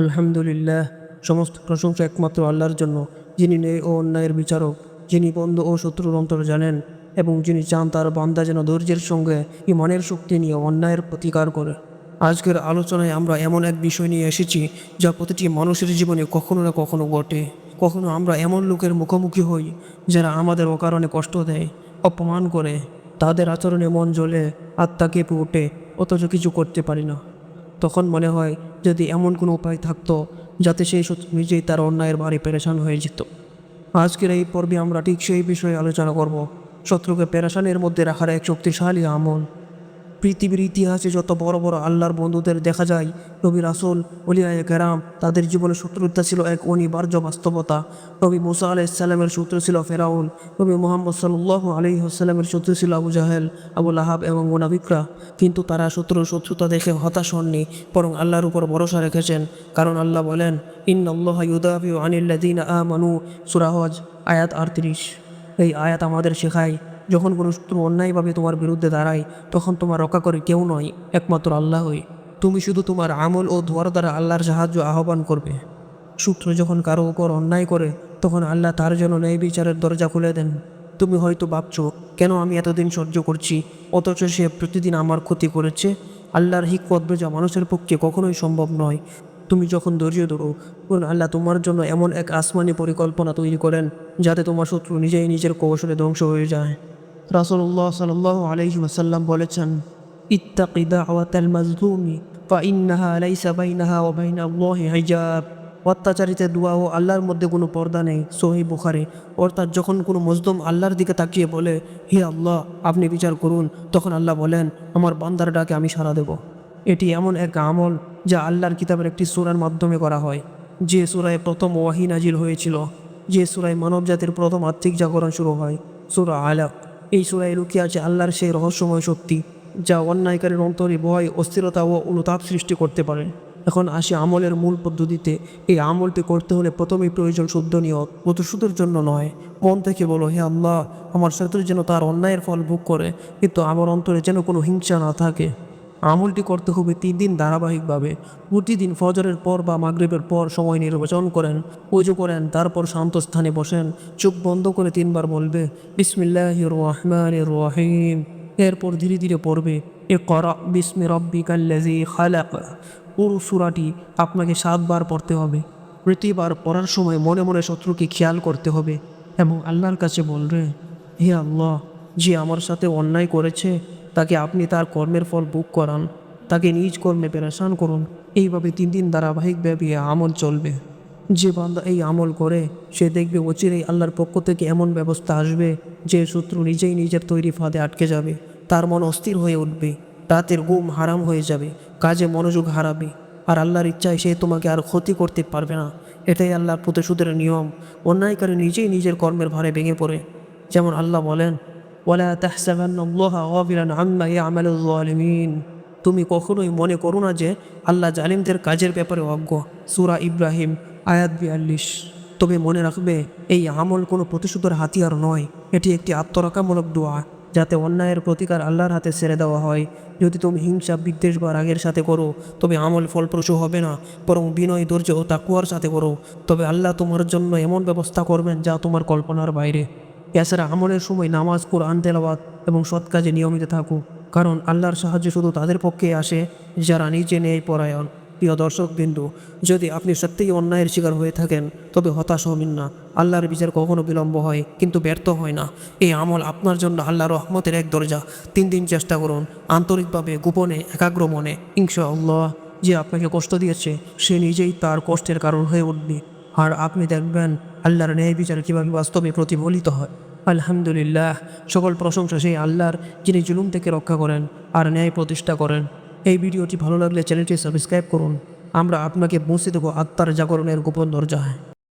আলহামদুলিল্লাহ। সমস্ত প্রশংসা একমাত্র আল্লাহর জন্য, যিনি ন্যায় ও অন্যায়ের বিচারক, যিনি বন্ধু ও শত্রুর অন্তর জানেন, এবং যিনি চান তার বান্দা যেন ধৈর্যের সঙ্গে ইমানের শক্তি নিয়ে অন্যায়ের প্রতিকার করে। আজকের আলোচনায় আমরা এমন এক বিষয় নিয়ে এসেছি, যা প্রতিটি মানুষের জীবনে কখনো না কখনো ঘটে। কখনো আমরা এমন লোকের মুখোমুখি হই, যারা আমাদের অকারণে কষ্ট দেয়, অপমান করে, তাদের আচরণে মন জ্বলে আত্মা কেঁপে ওঠে অথচ কিছু করতে পারি না। তখন মনে হয় যদি এমন কোনো উপায় থাকতো যাতে সেই শত্রু নিজেই তার অন্যায়ের বাড়ি পেরেশান হয়ে যেত। আজকের এই পর্বে আমরা ঠিক সেই বিষয়ে আলোচনা করব। শত্রুকে পেরেশানের মধ্যে রাখার এক শক্তিশালী আমল। পৃথিবীর ইতিহাসে যত বড় বড় আল্লাহর বন্ধুদের দেখা যায়, নবী রাসুল অলিয়ায় কেরাম, তাদের জীবনে শত্রুতা ছিল এক অনিবার্য বাস্তবতা। নবী মুসা আলাইসাল্লামের শত্রু ছিল ফেরাউন, নবী মোহাম্মদ সাল্লাহ আলি হাসাল্লামের শত্রু ছিল আবু জাহেল, আবু লাহাব এবং মোনাবিকরা কিন্তু তারা শত্রুর শত্রুতা দেখে হতাশ হননি, বরং আল্লাহর উপর ভরসা রেখেছেন। কারণ আল্লাহ বলেন ইন আল্লাহ ইউদাফিউ আনিল্লাদিন আ মানু সুরাহজ আয়াত আটত্রিশ। এই আয়াত আমাদের শেখায় যখন কোনো শত্রু অন্যায়ভাবে তোমার বিরুদ্ধে দাঁড়ায়, তখন তোমার রক্ষা করে কেউ নয়, একমাত্র আল্লাহই তুমি শুধু তোমার আমল ও ধোয়ার দ্বারা আল্লাহর সাহায্য আহ্বান করবে। শত্রু যখন কারও উপর অন্যায় করে, তখন আল্লাহ তার জন্য ন্যায় বিচারের দরজা খুলে দেন। তুমি হয়তো ভাবছ, কেন আমি এতদিন সহ্য করছি? অথচ সে প্রতিদিন আমার ক্ষতি করেছে? আল্লাহর হিকমত বোঝা মানুষের পক্ষে কখনোই সম্ভব নয়। তুমি যখন ধৈর্য ধরো, তখন আল্লাহ তোমার জন্য এমন এক আসমানি পরিকল্পনা তৈরি করেন, যাতে তোমার শত্রু নিজেই নিজের কৌশলে ধ্বংস হয়ে যায়। রাসুল্লাহ সাল আলহি ওয়াসাল্লাম বলেছেন, ইত্তাকি দাওয়াতাল মাজলুমি ফাইন্নাহা লাইসা বাইনাহা ওয়া বাইনা হিজাব। অত্যাচারিতের দোয়া ও আল্লাহর মধ্যে কোনো পর্দা নেই, সোহি বুখারে। অর্থাৎ যখন কোনো মজদুম আল্লাহর দিকে তাকিয়ে বলে, হে আল্লাহ, আপনি বিচার করুন, তখন আল্লাহ বলেন, আমার বান্দার ডাকে আমি সাড়া দেব। এটি এমন এক আমল যা আল্লাহর কিতাবের একটি সুরার মাধ্যমে করা হয়। যে সুরায় প্রথম ওয়াহি নাজির হয়েছিল, যে সুরায় মানবজাতির প্রথম আর্থিক জাগরণ শুরু হয়, সুরা আলাক। এই সুরায় লুকিয়ে আছে আল্লাহর সেই রহস্যময় শক্তি, যা অন্যায়কারীর অন্তরে ভয়, অস্থিরতা ও অনুতাপ সৃষ্টি করতে পারে। এখন আসি আমলের মূল পদ্ধতিতে। এই আমলটি করতে হলে প্রথমেই প্রয়োজন শুদ্ধ নিয়ত। প্রতিশোধের জন্য নয়। মন থেকে বলো, হে আল্লাহ, আমার শত্রু যেন তার অন্যায়ের ফল ভোগ করে, কিন্তু আমার অন্তরে যেন কোনো হিংসা না থাকে। আমলটি করতে হবে তিন দিন ধারাবাহিকভাবে। প্রতিদিন ফজরের পর বা মাগরিবের পর সময় নির্বাচন করেন, পুজো করেন, তারপর শান্ত স্থানে বসেন, চোখ বন্ধ করে তিনবার বলবে বিসমিল্লাহ রহমান রহিম। এরপর ধীরে ধীরে পড়বে এ করা বিসমি রব্বিকাল্লাজি খালাক। পুরো সুরাটি আপনাকে সাতবার পড়তে হবে। প্রতিবার পড়ার সময় মনে মনে শত্রুকে খেয়াল করতে হবে এবং আল্লাহর কাছে বলবে, হে আল্লাহ, যে আমার সাথে অন্যায় করেছে তাকে আপনি তার কর্মের ফল বুক করান, তাকে নিজ কর্মে পেরেশান করুন। এইভাবে তিন দিন ধারাবাহিকভাবে আমল চলবে। যে বান্দা এই আমল করে, সে দেখবে অচিরেই আল্লাহর পক্ষ থেকে এমন ব্যবস্থা আসবে, যে শত্রু নিজেই নিজের তৈরি ফাঁদে আটকে যাবে, তার মন অস্থির হয়ে উঠবে, রাতের ঘুম হারাম হয়ে যাবে, কাজে মনোযোগ হারাবে। আর আল্লাহর ইচ্ছায় সে তোমাকে আর ক্ষতি করতে পারবে না। এটাই আল্লাহর প্রতিশোধের নিয়ম। অন্যায়কারী নিজেই নিজের কর্মের ভারে ভেঙে পড়ে। যেমন আল্লাহ বলেন ওয়ালা তাহসাবান্না আল্লাহা গাফিলান আম্মা ইয়ামালুল জালিমিন তুমি কখনোই মনে করো না যে আল্লাহ জালিমদের কাজের ব্যাপারে অজ্ঞ। সুরা ইব্রাহিম, আয়াত বিয়াল্লিশ। তবে মনে রাখবে, এই আমল কোনো প্রতিশোধের হাতিয়ার নয়। এটি একটি আত্মরক্ষামূলক দোয়া, যাতে অন্যায়ের প্রতিকার আল্লাহর হাতে ছেড়ে দেওয়া হয়। যদি তুমি হিংসা, বিদ্বেষ বা রাগের সাথে করো, তবে আমল ফলপ্রসূ হবে না, বরং বিনয়, ধৈর্য ও তাকুয়ার সাথে করো। তবে আল্লাহ তোমার জন্য এমন ব্যবস্থা করবেন যা তোমার কল্পনার বাইরে। এছাড়া আমলের সময় নামাজ, কোরআন, তেলাওয়াত এবং সৎ কাজে নিয়মিত থাকুক। কারণ আল্লাহর সাহায্য শুধু তাদের পক্ষে আসে যারা নিজে নেয় পরায়ণ। প্রিয় দর্শক বিন্দু, যদি আপনি সত্যিই অন্যায়ের শিকার হয়ে থাকেন, তবে হতাশ হবেন না। আল্লাহর বিচার কখনো বিলম্ব হয়, কিন্তু ব্যর্থ হয় না। এই আমল আপনার জন্য আল্লাহর রহমতের এক দরজা। তিন দিন চেষ্টা করুন, আন্তরিকভাবে, গোপনে, একাগ্র মনে। ইনশা আল্লাহ যে আপনাকে কষ্ট দিয়েছে, সে নিজেই তার কষ্টের কারণ হয়ে উঠবে। আর আপনি দেখবেন, আল্লাহর ন্যায় বিচার কীভাবে বাস্তবে প্রতিফলিত হয়। আলহামদুলিল্লাহ। সকল প্রশংসা সেই আল্লাহর, যিনি জুলুম থেকে রক্ষা করেন আর ন্যায় প্রতিষ্ঠা করেন। এই ভিডিওটি ভালো লাগলে চ্যানেলটি সাবস্ক্রাইব করুন। আমরা আপনাকে পৌঁছে দেবো আত্মার জাগরণের গোপন দরজায়